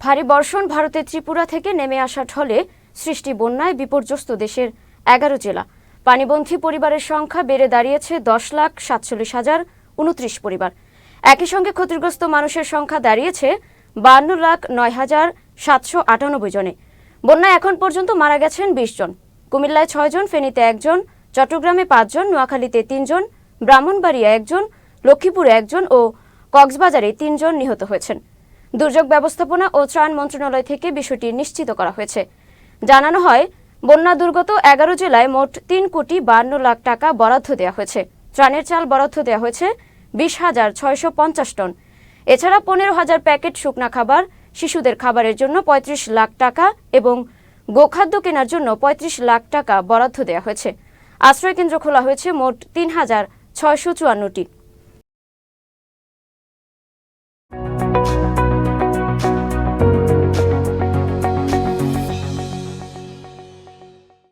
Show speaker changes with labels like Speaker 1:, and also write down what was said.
Speaker 1: ভারী বর্ষণ ভারতের ত্রিপুরা থেকে নেমে আসা ঢলে সৃষ্টি বন্যায় বিপর্যস্ত দেশের এগারো জেলা। পানিবন্ধী পরিবারের সংখ্যা বেড়ে দাঁড়িয়েছে দশ লাখ সাতচল্লিশ হাজার উনত্রিশ পরিবার। একই সঙ্গে ক্ষতিগ্রস্ত মানুষের সংখ্যা দাঁড়িয়েছে বান্ন লাখ নয় হাজার সাতশো আটানব্বই জনে। বন্যায় এখন পর্যন্ত মারা গেছেন বিশ জন। কুমিল্লায় ছয়জন ফেনীতে একজন চট্টগ্রামে পাঁচজন নোয়াখালীতে তিনজন ব্রাহ্মণবাড়িয়া একজন লক্ষ্মীপুরে একজন ও কক্সবাজারে তিনজন নিহত হয়েছেন। দুর্যোগ ব্যবস্থাপনা ও ত্রাণ মন্ত্রণালয় থেকে বিষয়টি নিশ্চিত করা হয়েছে। জানানো হয়, বন্যা দুর্গত এগারো জেলায় মোট তিন কোটি বান্ন লাখ টাকা বরাদ্দ দেওয়া হয়েছে। ত্রাণের চাল বরাদ্দ দেওয়া হয়েছে বিশ হাজার ছয়শো পঞ্চাশ টন। এছাড়া পনেরো হাজার প্যাকেট শুকনা খাবার, শিশুদের খাবারের জন্য পঁয়ত্রিশ লাখ টাকা এবং গোখাদ্য কেনার জন্য পঁয়ত্রিশ লাখ টাকা বরাদ্দ দেওয়া হয়েছে। আশ্রয়কেন্দ্র খোলা হয়েছে মোট তিন হাজার ছয়শো চুয়ান্নটি।